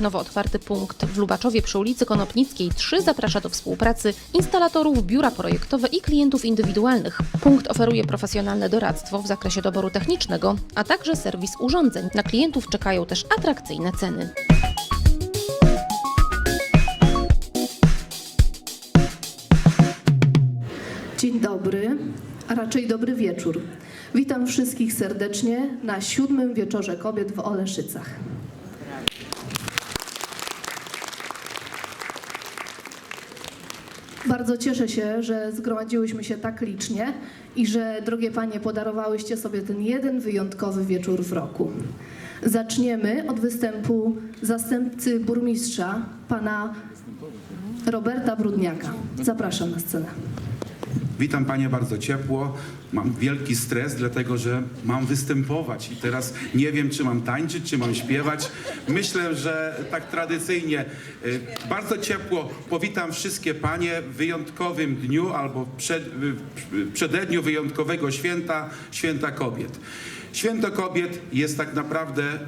Nowo otwarty punkt w Lubaczowie przy ulicy Konopnickiej 3 zaprasza do współpracy instalatorów, biura projektowe i klientów indywidualnych. Punkt oferuje profesjonalne doradztwo w zakresie doboru technicznego, a także serwis urządzeń. Na klientów czekają też atrakcyjne ceny. Dzień dobry, a raczej dobry wieczór. Witam wszystkich serdecznie na siódmym wieczorze kobiet w Oleszycach. Bardzo cieszę się, że zgromadziłyśmy się tak licznie i że, drogie panie, podarowałyście sobie ten jeden wyjątkowy wieczór w roku. Zaczniemy od występu zastępcy burmistrza, pana Roberta Brudniaka. Zapraszam na scenę. Witam Panie bardzo ciepło. Mam wielki stres, dlatego że mam występować i teraz nie wiem, czy mam tańczyć, czy mam śpiewać. Myślę, że tak tradycyjnie y, bardzo ciepło powitam wszystkie Panie w wyjątkowym dniu albo przed, w przededniu wyjątkowego święta, Święta Kobiet. Święto Kobiet jest tak naprawdę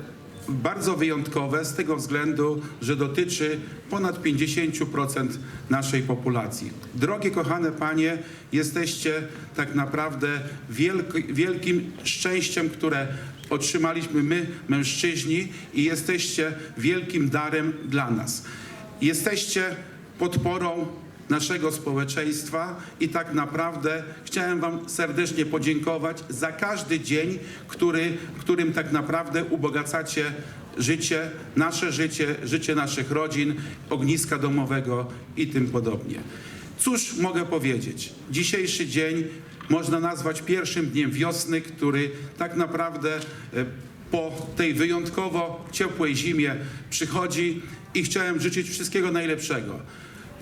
bardzo wyjątkowe z tego względu, że dotyczy ponad 50% naszej populacji. Drogie kochane panie, jesteście tak naprawdę wielki, wielkim szczęściem, które otrzymaliśmy my, mężczyźni, i jesteście wielkim darem dla nas. Jesteście podporą naszego społeczeństwa i tak naprawdę chciałem Wam serdecznie podziękować za każdy dzień, który, którym tak naprawdę ubogacacie życie, nasze życie, życie naszych rodzin, ogniska domowego i tym podobnie. Cóż mogę powiedzieć? Dzisiejszy dzień można nazwać pierwszym dniem wiosny, który tak naprawdę e, po tej wyjątkowo ciepłej zimie przychodzi i chciałem życzyć wszystkiego najlepszego.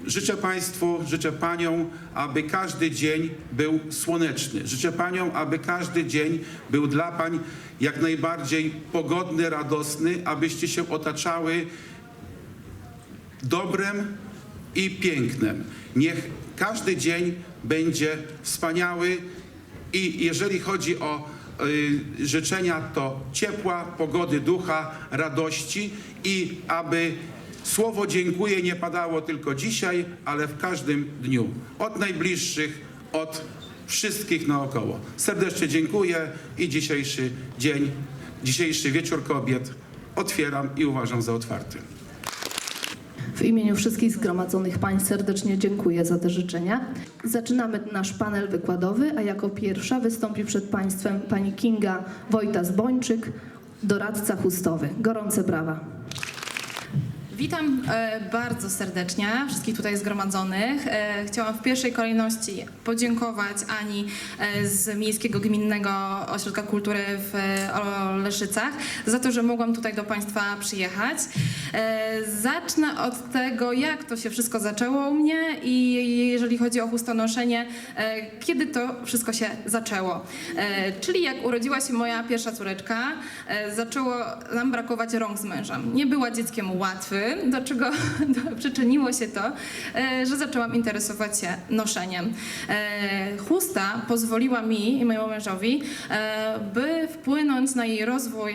Życzę Państwu, życzę Paniom, aby każdy dzień był słoneczny. Życzę Paniom, aby każdy dzień był dla Pań jak najbardziej pogodny, radosny, abyście się otaczały dobrem i pięknem. Niech każdy dzień będzie wspaniały i jeżeli chodzi o y, życzenia, to ciepła, pogody ducha, radości i aby słowo dziękuję nie padało tylko dzisiaj, ale w każdym dniu. Od najbliższych, od wszystkich naokoło. Serdecznie dziękuję i dzisiejszy dzień, dzisiejszy wieczór kobiet otwieram i uważam za otwarty. W imieniu wszystkich zgromadzonych pań serdecznie dziękuję za te życzenia. Zaczynamy nasz panel wykładowy, a jako pierwsza wystąpi przed Państwem pani Kinga Wojtas-Bończyk, doradca chustowy. Gorące brawa. Witam e, bardzo serdecznie wszystkich tutaj zgromadzonych. E, chciałam w pierwszej kolejności podziękować Ani e, z Miejskiego Gminnego Ośrodka Kultury w Oleszycach za to, że mogłam tutaj do Państwa przyjechać. Zacznę od tego, jak to się wszystko zaczęło u mnie i jeżeli chodzi o chustonoszenie, kiedy to wszystko się zaczęło. Czyli jak urodziła się moja pierwsza córeczka, zaczęło nam brakować rąk z mężem. Nie była dzieckiem łatwym, do czego do, przyczyniło się to, e, że zaczęłam interesować się noszeniem. E, Chusta pozwoliła mi i mojemu mężowi, e, by wpłynąć na jej rozwój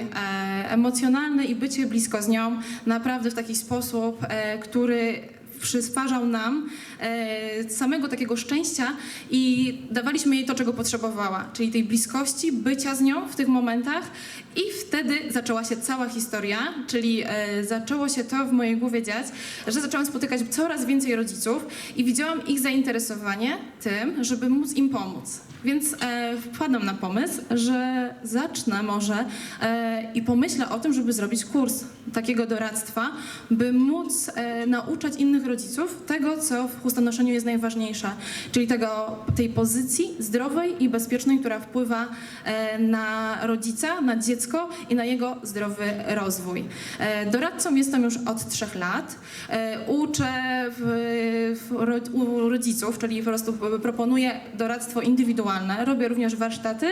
emocjonalny i bycie blisko z nią naprawdę w taki sposób, który przysparzał nam e, samego takiego szczęścia i dawaliśmy jej to, czego potrzebowała, czyli tej bliskości, bycia z nią w tych momentach i wtedy zaczęła się cała historia, czyli e, zaczęło się to w mojej głowie dziać, że zaczęłam spotykać coraz więcej rodziców i widziałam ich zainteresowanie tym, żeby móc im pomóc. Więc e, na pomysł, że zacznę może e, i pomyślę o tym, żeby zrobić kurs takiego doradztwa, by móc e, nauczać innych rodziców tego, co w chustonoszeniu jest najważniejsze, czyli tego, tej pozycji zdrowej i bezpiecznej, która wpływa e, na rodzica, na dziecko i na jego zdrowy rozwój. E, doradcą jestem już od trzech lat. E, uczę w, w, u rodziców, czyli po prostu proponuję doradztwo indywidualne, robię również warsztaty,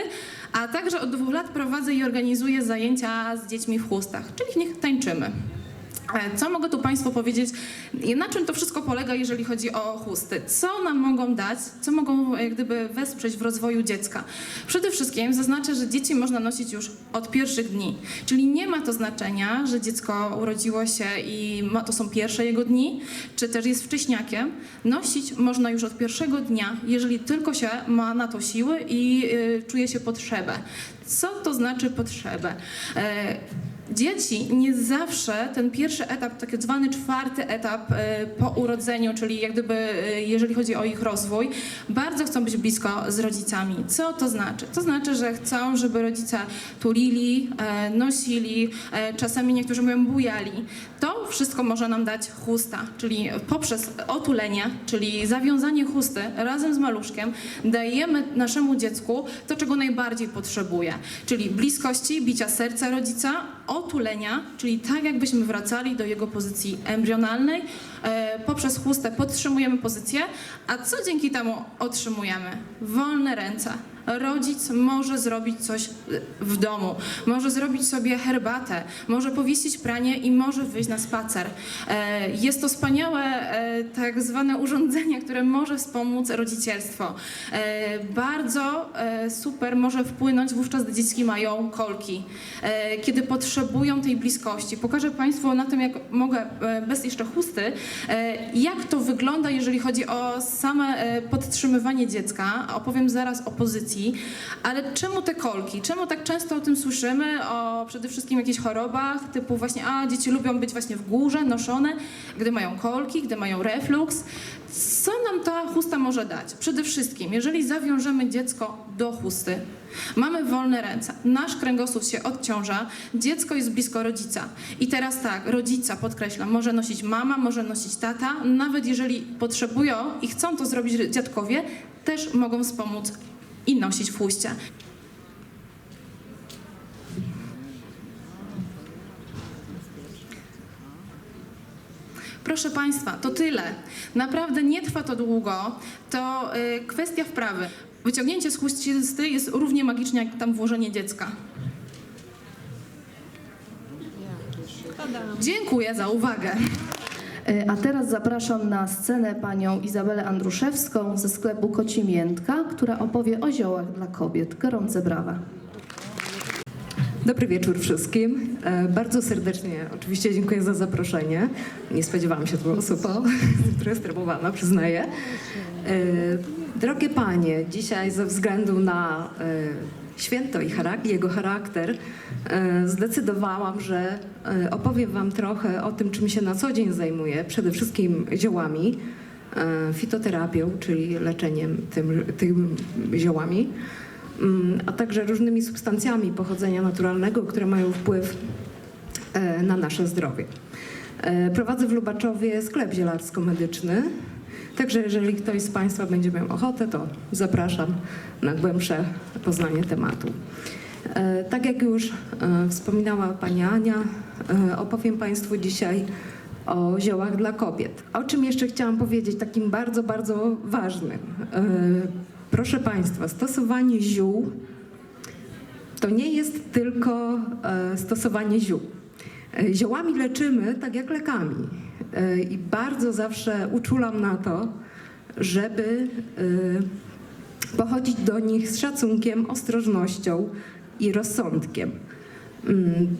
a także od dwóch lat prowadzę i organizuję zajęcia z dziećmi w chustach, czyli w nich tańczymy. E, Co mogę tu Państwu powiedzieć? Na czym to wszystko polega, jeżeli chodzi o chusty? Co nam mogą dać, co mogą jak gdyby wesprzeć w rozwoju dziecka? Przede wszystkim zaznaczę, że dzieci można nosić już od pierwszych dni. Czyli nie ma to znaczenia, że dziecko urodziło się i ma, to są pierwsze jego dni, czy też jest wcześniakiem. Nosić można już od pierwszego dnia, jeżeli tylko się ma na to siły i y, czuje się potrzebę. Co to znaczy potrzebę? E, Dzieci nie zawsze ten pierwszy etap, tak zwany czwarty etap e, po urodzeniu, czyli jak gdyby e, jeżeli chodzi o ich rozwój, bardzo chcą być blisko z rodzicami. Co to znaczy? To znaczy, że chcą, żeby rodzice tulili, e, nosili, czasami niektórzy mówią bujali. To wszystko może nam dać chusta, czyli poprzez otulenie, czyli zawiązanie chusty razem z maluszkiem dajemy naszemu dziecku to, czego najbardziej potrzebuje, czyli bliskości, bicia serca rodzica, otulenia, czyli tak jakbyśmy wracali do jego pozycji embrionalnej. E, poprzez chustę podtrzymujemy pozycję, a co dzięki temu otrzymujemy? Wolne ręce. Rodzic może zrobić coś w domu, może zrobić sobie herbatę, może powiesić pranie i może wyjść na spacer. E, Jest to wspaniałe e, tak zwane urządzenie, które może wspomóc rodzicielstwo. E, Bardzo super może wpłynąć wówczas, gdy dzieci mają kolki, kiedy potrzebują tej bliskości. Pokażę Państwu na tym, jak mogę bez jeszcze chusty, jak to wygląda, jeżeli chodzi o same podtrzymywanie dziecka. Opowiem zaraz o pozycji, ale czemu te kolki? Czemu tak często o tym słyszymy? O przede wszystkim jakichś chorobach, typu właśnie, a dzieci lubią być właśnie w górze, noszone, gdy mają kolki, gdy mają reflux. Co nam ta chusta może dać? Przede wszystkim, jeżeli zawiążemy dziecko do chusty, Mamy wolne ręce, nasz kręgosłup się odciąża, dziecko jest blisko rodzica. I teraz tak, rodzica, podkreślam, może nosić mama, może nosić tata, nawet jeżeli potrzebują i chcą to zrobić dziadkowie, też mogą wspomóc i nosić w chuście. Proszę Państwa, to tyle. Naprawdę nie trwa to długo. To y, kwestia wprawy. Wyciągnięcie z chusty jest równie magiczne jak tam włożenie dziecka. Dziękuję za uwagę. E, A teraz zapraszam na scenę panią Izabelę Andruszewską ze sklepu Kocimiętka, która opowie o ziołach dla kobiet. Gorące brawa. Dobry wieczór wszystkim. E, Bardzo serdecznie oczywiście dziękuję za zaproszenie. Nie spodziewałam się tego która jest stremowana, przyznaję. E, Drogie panie, dzisiaj ze względu na święto i charak- jego charakter e, zdecydowałam, że e, opowiem wam trochę o tym, czym się na co dzień zajmuję. Przede wszystkim ziołami, e, fitoterapią, czyli leczeniem tym, tym ziołami mm, a także różnymi substancjami pochodzenia naturalnego, które mają wpływ na nasze zdrowie. Prowadzę w Lubaczowie sklep zielarsko-medyczny, także jeżeli ktoś z Państwa będzie miał ochotę, to zapraszam na głębsze poznanie tematu. E, Tak jak już e, wspominała Pani Ania, e, opowiem Państwu dzisiaj o ziołach dla kobiet. O czym jeszcze chciałam powiedzieć, takim bardzo, bardzo ważnym. Proszę Państwa, stosowanie ziół to nie jest tylko stosowanie ziół. Ziołami leczymy tak jak lekami. E, I bardzo zawsze uczulam na to, żeby e, pochodzić do nich z szacunkiem, ostrożnością i rozsądkiem. Mm,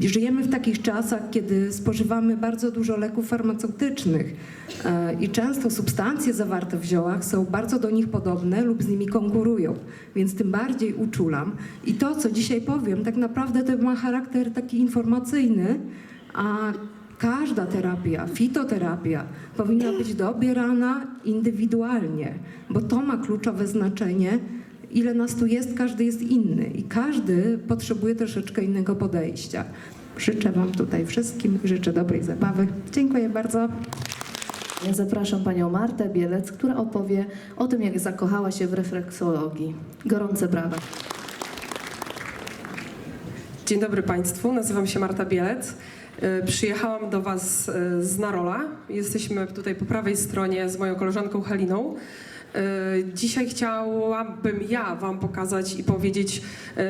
Żyjemy w takich czasach, kiedy spożywamy bardzo dużo leków farmaceutycznych e, i często substancje zawarte w ziołach są bardzo do nich podobne lub z nimi konkurują, więc tym bardziej uczulam. I to, co dzisiaj powiem, tak naprawdę to ma charakter taki informacyjny, a każda terapia, fitoterapia powinna być dobierana indywidualnie, bo to ma kluczowe znaczenie ile nas tu jest, każdy jest inny i każdy potrzebuje troszeczkę innego podejścia. Życzę Wam tutaj wszystkim, życzę dobrej zabawy. Dziękuję bardzo. Ja zapraszam panią Martę Bielec, która opowie o tym, jak zakochała się w refleksologii. Gorące brawa. Dzień dobry Państwu, nazywam się Marta Bielec. E, Przyjechałam do Was e, z Narola. Jesteśmy tutaj po prawej stronie z moją koleżanką Haliną. E, Dzisiaj chciałabym ja Wam pokazać i powiedzieć,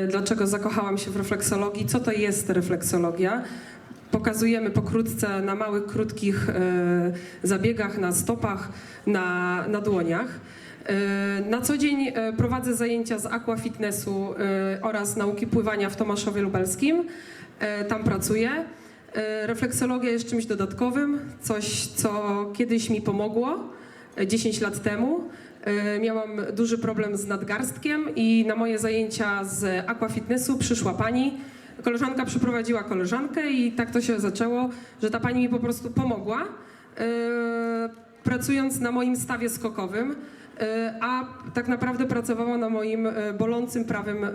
dlaczego zakochałam się w refleksologii, co to jest refleksologia. pokazujemy pokrótce na małych, krótkich zabiegach, na stopach, na, na dłoniach. Na co dzień prowadzę zajęcia z aquafitnessu oraz nauki pływania w Tomaszowie Lubelskim. Tam pracuję. E, Refleksologia jest czymś dodatkowym, coś co kiedyś mi pomogło e, 10 lat temu. E, Miałam duży problem z nadgarstkiem i na moje zajęcia z aquafitnessu przyszła pani. Koleżanka przyprowadziła koleżankę i tak to się zaczęło, że ta pani mi po prostu pomogła, e, pracując na moim stawie skokowym, e, a tak naprawdę pracowała na moim e, bolącym prawym e,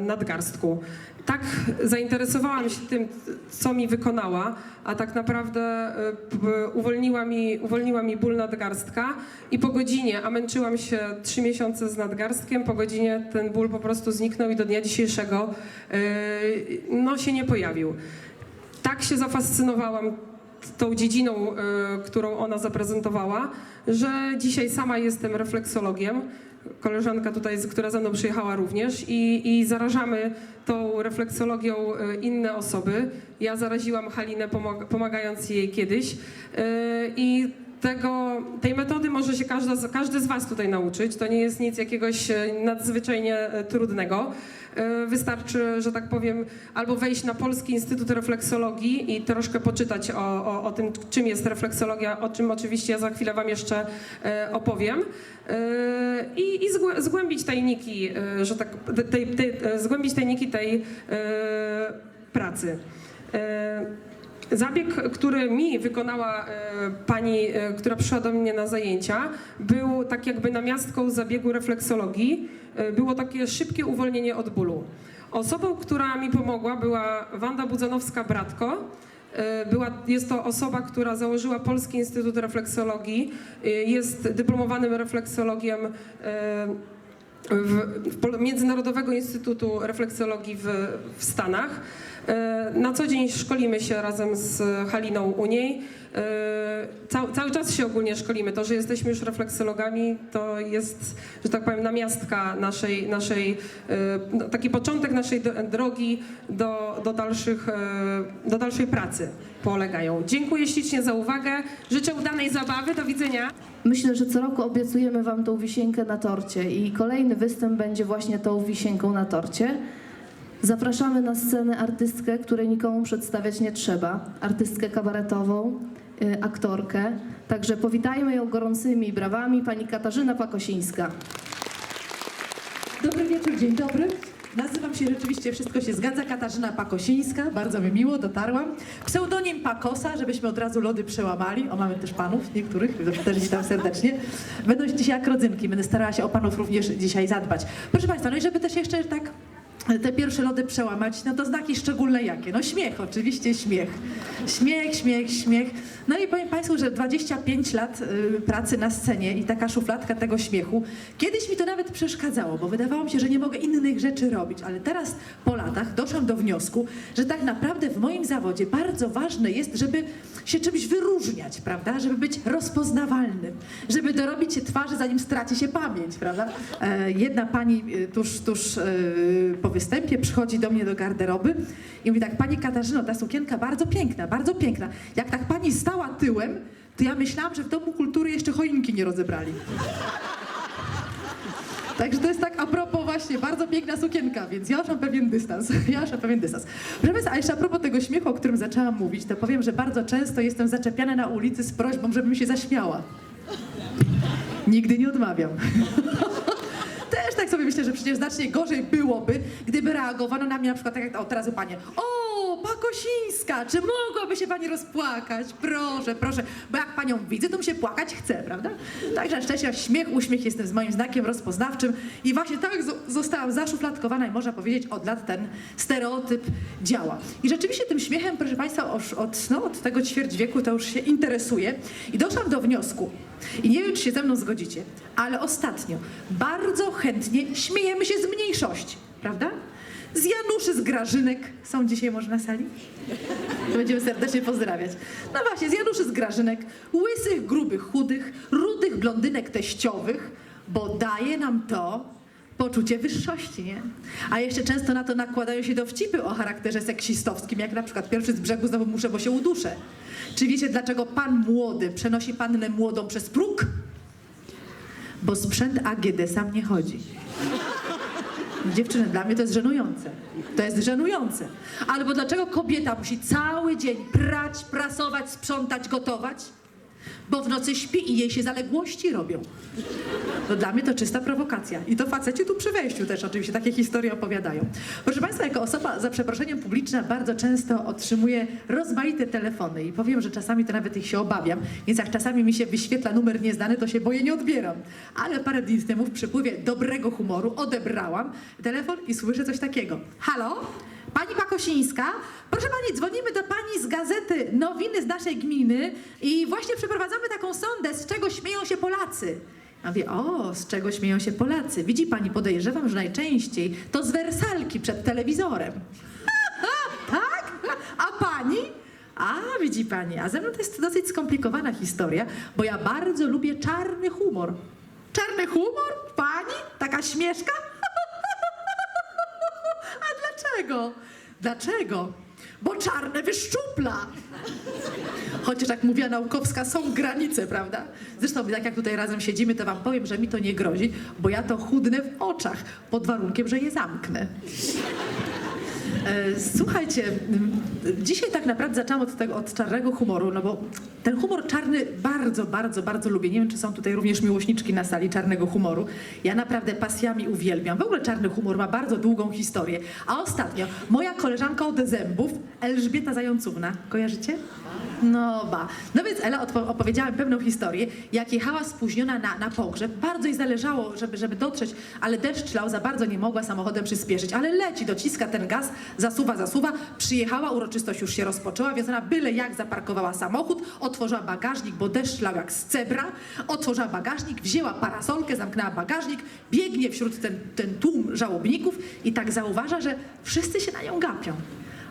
nadgarstku. Tak zainteresowałam się tym, co mi wykonała, a tak naprawdę e, uwolniła mi, uwolniła mi ból nadgarstka i po godzinie, a męczyłam się trzy miesiące z nadgarstkiem, po godzinie ten ból po prostu zniknął i do dnia dzisiejszego e, no, się nie pojawił. Tak się zafascynowałam tą dziedziną, e, którą ona zaprezentowała, że dzisiaj sama jestem refleksologiem. Koleżanka tutaj, która ze mną przyjechała również i, i zarażamy tą refleksologią e, inne osoby. Ja zaraziłam Halinę pomag- pomagając jej kiedyś e, i tego, tej metody może się każda, każdy z Was tutaj nauczyć. To nie jest nic jakiegoś e, nadzwyczajnie e, trudnego. E, Wystarczy, że tak powiem, albo wejść na Polski Instytut Refleksologii i troszkę poczytać o, o, o tym, czym jest refleksologia, o czym oczywiście ja za chwilę Wam jeszcze opowiem. I, i zgłę- zgłębić tajniki, że tak, tej, tej, zgłębić tajniki tej pracy. Zabieg, który mi wykonała e, pani, e, która przyszła do mnie na zajęcia, był tak jakby namiastką zabiegu refleksologii. E, było takie szybkie uwolnienie od bólu. Osobą, która mi pomogła, była Wanda Budzanowska-Bratko. Była, jest to osoba, która założyła Polski Instytut Refleksologii. Jest dyplomowanym refleksologiem w, w Międzynarodowego Instytutu Refleksologii w, w Stanach. E, Na co dzień szkolimy się razem z Haliną u niej. E, Cał, cały czas się ogólnie szkolimy. To, że jesteśmy już refleksologami, to jest, że tak powiem, namiastka naszej, naszej e, no, taki początek naszej drogi do, do, dalszych, do dalszej pracy polegają. Dziękuję ślicznie za uwagę. Życzę udanej zabawy. Do widzenia. Myślę, że co roku obiecujemy Wam tą wisienkę na torcie i kolejny występ będzie właśnie tą wisienką na torcie. Zapraszamy na scenę artystkę, której nikomu przedstawiać nie trzeba. Artystkę kabaretową, y, aktorkę. Także powitajmy ją gorącymi brawami pani Katarzyna Pakosińska. Dobry wieczór, dzień dobry. Nazywam się rzeczywiście, wszystko się zgadza, Katarzyna Pakosińska, bardzo mi miło, dotarłam. Pseudonim Pakosa, żebyśmy od razu lody przełamali. O, mamy też panów niektórych, też witam serdecznie. Będą dzisiaj jak rodzynki, będę starała się o panów również dzisiaj zadbać. Proszę Państwa, no i żeby też jeszcze tak te pierwsze lody przełamać, no to znaki szczególne jakie? No śmiech, oczywiście śmiech. Śmiech, śmiech, śmiech. No i powiem Państwu, że 25 lat y, pracy na scenie i taka szufladka tego śmiechu, kiedyś mi to nawet przeszkadzało, bo wydawało mi się, że nie mogę innych rzeczy robić, ale teraz po latach doszłam do wniosku, że tak naprawdę w moim zawodzie bardzo ważne jest, żeby się czymś wyróżniać, prawda? Żeby być rozpoznawalnym, żeby dorobić się twarzy, zanim straci się pamięć, prawda? E, jedna pani e, tuż, tuż e, po występie przychodzi do mnie do garderoby i mówi tak, pani Katarzyno, ta sukienka bardzo piękna, bardzo piękna. Jak tak pani stała tyłem, to ja myślałam, że w Domu Kultury jeszcze choinki nie rozebrali. Także to jest tak a propos właśnie, bardzo piękna sukienka, więc ja już mam pewien dystans. Ja już mam pewien dystans. Proszę Państwa, a jeszcze a propos tego śmiechu, o którym zaczęłam mówić, to powiem, że bardzo często jestem zaczepiana na ulicy z prośbą, żebym się zaśmiała. Nigdy nie odmawiam. Też tak sobie myślę, że przecież znacznie gorzej byłoby, gdyby reagowano na mnie na przykład tak jak o, teraz panie. O, Pakosińska, czy mogłaby się pani rozpłakać? Proszę, proszę, bo jak panią widzę, to mi się płakać chce, prawda? Także szczęście, śmiech, uśmiech jestem z moim znakiem rozpoznawczym i właśnie tak zo- zostałam zaszufladkowana i można powiedzieć od lat ten stereotyp działa. I rzeczywiście tym śmiechem, proszę państwa, od, no, od tego ćwierć wieku to już się interesuję i doszłam do wniosku, i nie wiem, czy się ze mną zgodzicie, ale ostatnio bardzo chętnie śmiejemy się z mniejszości, prawda? Z Januszy, z Grażynek. Są dzisiaj może na sali? Będziemy serdecznie pozdrawiać. No właśnie, z Januszy, z Grażynek. Łysych, grubych, chudych, rudych, blondynek teściowych, bo daje nam to poczucie wyższości, nie? A jeszcze często na to nakładają się dowcipy o charakterze seksistowskim, jak na przykład pierwszy z brzegu znowu muszę, bo się uduszę. Czy wiecie, dlaczego pan młody przenosi pannę młodą przez próg? Bo sprzęt AGD sam nie chodzi. Dziewczyny, dla mnie to jest żenujące. To jest żenujące. Albo dlaczego kobieta musi cały dzień prać, prasować, sprzątać, gotować? Bo w nocy śpi i jej się zaległości robią. No dla mnie to czysta prowokacja. I to faceci tu przy wejściu też oczywiście takie historie opowiadają. Proszę Państwa, jako osoba za przeproszeniem publiczna bardzo często otrzymuję rozmaite telefony i powiem, że czasami to nawet ich się obawiam, więc jak czasami mi się wyświetla numer nieznany, to się boję, nie odbieram. Ale parę dni temu w przypływie dobrego humoru odebrałam telefon i słyszę coś takiego. Halo? Pani Pakosińska, proszę pani, dzwonimy do pani z gazety Nowiny z naszej gminy i właśnie przeprowadzamy taką sondę, z czego śmieją się Polacy. A wie, o, z czego śmieją się Polacy? Widzi pani, podejrzewam, że najczęściej to z wersalki przed telewizorem. tak? A pani? A, widzi pani, a ze mną to jest dosyć skomplikowana historia, bo ja bardzo lubię czarny humor. Czarny humor? Pani? Taka śmieszka? Dlaczego? Dlaczego? Bo czarne wyszczupla. Chociaż jak mówiła naukowska, są granice, prawda? Zresztą tak jak tutaj razem siedzimy, to wam powiem, że mi to nie grozi, bo ja to chudnę w oczach, pod warunkiem, że je zamknę. E, Słuchajcie, dzisiaj tak naprawdę zaczęłam od tego, od czarnego humoru, no bo ten humor czarny bardzo, bardzo, bardzo lubię. Nie wiem, czy są tutaj również miłośniczki na sali czarnego humoru. Ja naprawdę pasjami uwielbiam. W ogóle czarny humor ma bardzo długą historię. A ostatnio moja koleżanka od zębów, Elżbieta Zającówna, kojarzycie? No ba. No więc Ela opowiedziała mi pewną historię, jak jechała spóźniona na, na pogrzeb. Bardzo jej zależało, żeby, żeby dotrzeć, ale deszcz lał, za bardzo nie mogła samochodem przyspieszyć. Ale leci, dociska ten gaz, zasuwa, zasuwa. Przyjechała, uroczystość już się rozpoczęła, więc ona byle jak zaparkowała samochód, otworzyła bagażnik, bo deszcz lał jak z cebra. Otworzyła bagażnik, wzięła parasolkę, zamknęła bagażnik, biegnie wśród ten, ten tłum żałobników i tak zauważa, że wszyscy się na nią gapią.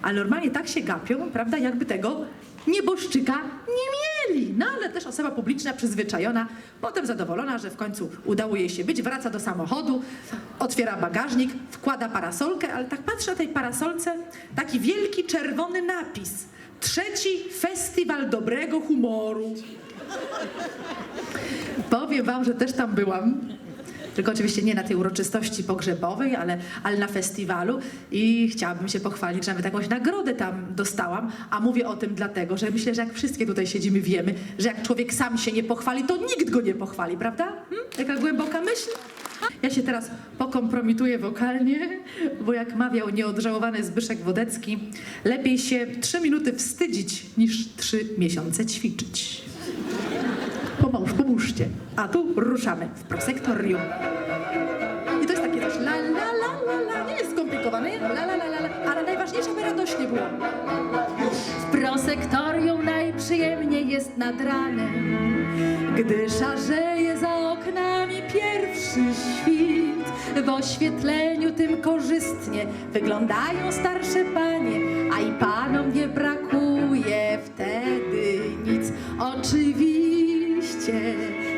Ale normalnie tak się gapią, prawda, jakby tego nieboszczyka nie mieli. No ale też osoba publiczna przyzwyczajona, potem zadowolona, że w końcu udało jej się być, wraca do samochodu, otwiera bagażnik, wkłada parasolkę, ale tak patrzy na tej parasolce, taki wielki czerwony napis. Trzeci Festiwal Dobrego Humoru. Powiem wam, że też tam byłam. Tylko oczywiście nie na tej uroczystości pogrzebowej, ale, ale na festiwalu i chciałabym się pochwalić, że nawet jakąś nagrodę tam dostałam, a mówię o tym dlatego, że myślę, że jak wszystkie tutaj siedzimy wiemy, że jak człowiek sam się nie pochwali, to nikt go nie pochwali, prawda? Hm? Taka głęboka myśl? Ja się teraz pokompromituję wokalnie, bo jak mawiał nieodżałowany Zbyszek Wodecki, lepiej się trzy minuty wstydzić niż trzy miesiące ćwiczyć. Pomóż, pomóżcie. A tu ruszamy w prosektorium. I to jest takie coś la la la la la. Nie jest skomplikowane? La la la la la. Ale najważniejsze, aby radośnie było. W prosektorium najprzyjemniej jest nad ranem, gdy szarzeje za oknami pierwszy świt. W oświetleniu tym korzystnie wyglądają starsze panie, a i panom nie brakuje wtedy nic. Oczywiście,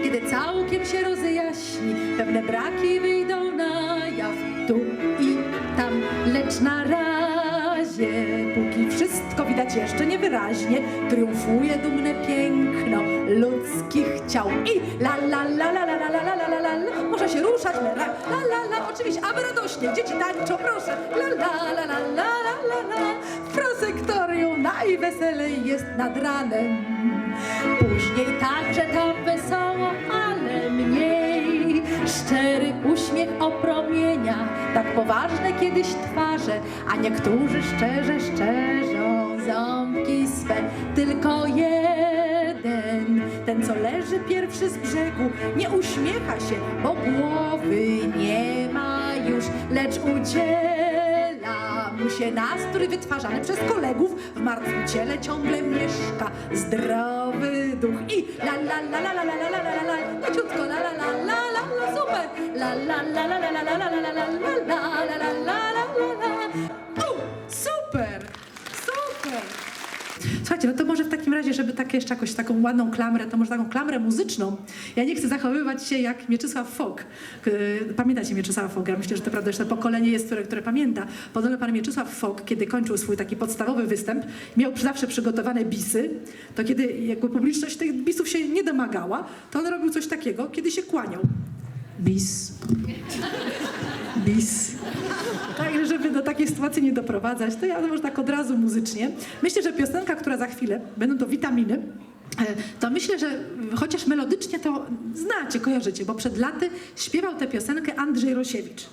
kiedy całkiem się rozjaśni, pewne braki wyjdą na jaw tu i tam, lecz na razie, póki wszystko widać jeszcze niewyraźnie, triumfuje dumne piękno ludzkich ciał. I la la la la la la la la la la la może się ruszać, la la la la, oczywiście, aby radośnie, dzieci tańczą, proszę, la la la la la la la la, w prosektorium najweselej jest nad ranem. Później także tam wesoło, ale mniej. Szczery uśmiech opromienia, tak poważne kiedyś twarze, a niektórzy szczerze szczerzą ząbki swe. Tylko jeden, ten co leży pierwszy z brzegu, nie uśmiecha się, bo głowy nie ma już, lecz udziela mu się nastrój wytwarzany przez kolegów. W martwym ciele ciągle mieszka zdrowy duch i la la la la la la la la la la leciutko la la la la la la super la la la la la la la la la la la la la la la la super super Słuchajcie, no to może razie, żeby tak jeszcze jakoś taką ładną klamrę, to może taką klamrę muzyczną. Ja nie chcę zachowywać się jak Mieczysław Fok. Pamiętacie Mieczysława Foga? Myślę, że to prawda, to pokolenie jest, które, które pamięta. Podobno pan Mieczysław Fok, kiedy kończył swój taki podstawowy występ, miał zawsze przygotowane bisy, to kiedy jakby publiczność tych bisów się nie domagała, to on robił coś takiego, kiedy się kłaniał. Bis. Bis. Także, żeby do takiej sytuacji nie doprowadzać, to ja może tak od razu muzycznie. Myślę, że piosenka, która za chwilę, będą to witaminy, e, to myślę, że chociaż melodycznie to znacie, kojarzycie, bo przed laty śpiewał tę piosenkę Andrzej Rosiewicz.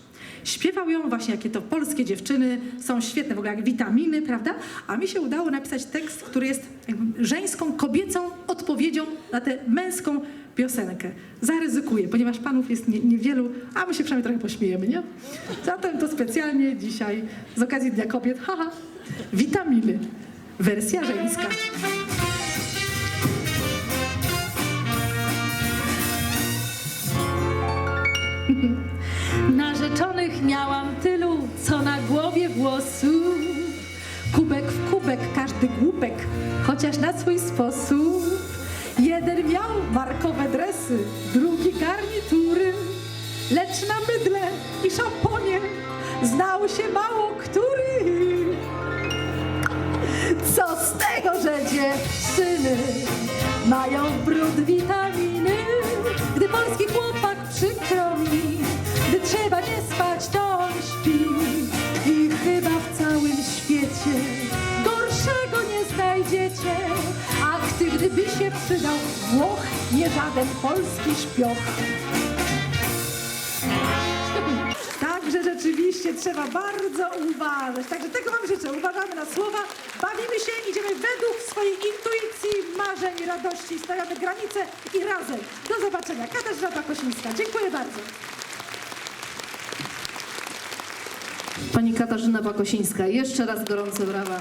Śpiewał ją właśnie, jakie to polskie dziewczyny są świetne, w ogóle jak witaminy, prawda? A mi się udało napisać tekst, który jest żeńską, kobiecą odpowiedzią na tę męską piosenkę. Zaryzykuję, ponieważ panów jest nie- niewielu, a my się przynajmniej trochę pośmiejemy, nie? Zatem to specjalnie dzisiaj z okazji Dnia Kobiet, haha, witaminy, wersja żeńska. Miałam tylu, co na głowie włosów. Kubek w kubek, każdy głupek, chociaż na swój sposób. Jeden miał markowe dresy, drugi garnitury, lecz na mydle i szamponie znał się mało który. Co z tego, że dziewczyny mają w brud witaminy, gdy polski chłopak przykro nie spać, to on śpi i chyba w całym świecie gorszego nie znajdziecie, a gdy gdyby się przydał Włoch, nie żaden polski śpioch. Także rzeczywiście trzeba bardzo uważać. Także tego Wam życzę. Uważamy na słowa, bawimy się, idziemy według swojej intuicji, marzeń, radości, stawiamy granice i razem. Do zobaczenia. Katarzyna Pakosińska. Dziękuję bardzo. Pani Katarzyna Bakosińska, jeszcze raz gorące brawa.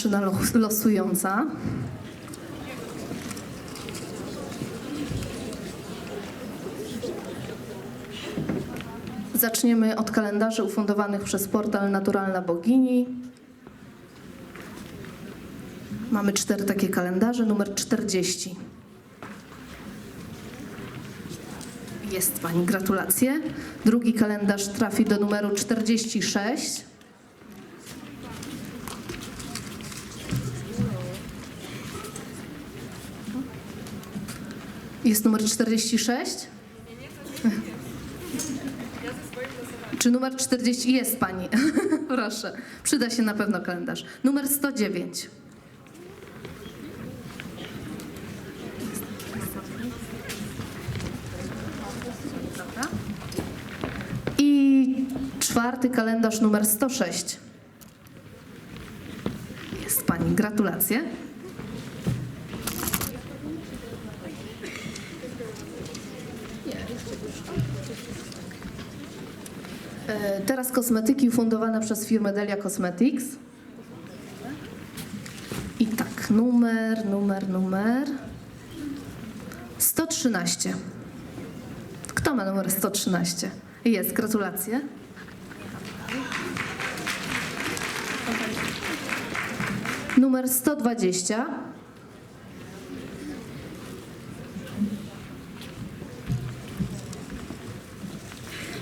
Maszyna los- losująca. Zaczniemy od kalendarzy ufundowanych przez portal Naturalna Bogini. Mamy cztery takie kalendarze, numer 40. Jest Pani, gratulacje. Drugi kalendarz trafi do numeru 46. Jest numer 46? Czy numer 40 jest pani? Proszę, przyda się na pewno kalendarz. Numer 109. Dobra. I czwarty kalendarz numer 106. Jest pani, gratulacje. Teraz kosmetyki ufundowane przez firmę Delia Cosmetics. I tak, numer, numer, numer. 113. Kto ma numer 113? Jest, gratulacje. Numer 120.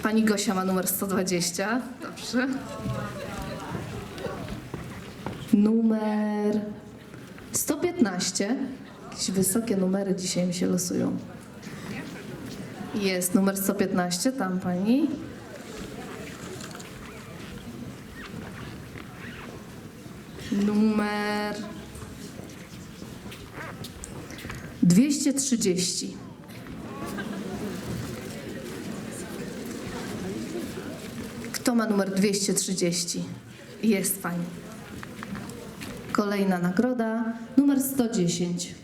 Pani Gosia ma numer 120. Dobrze. Numer 115. Jakieś wysokie numery dzisiaj mi się losują. Jest numer 115, tam pani. Numer 230. Kto ma numer 230? Jest pani. Kolejna nagroda, numer 110.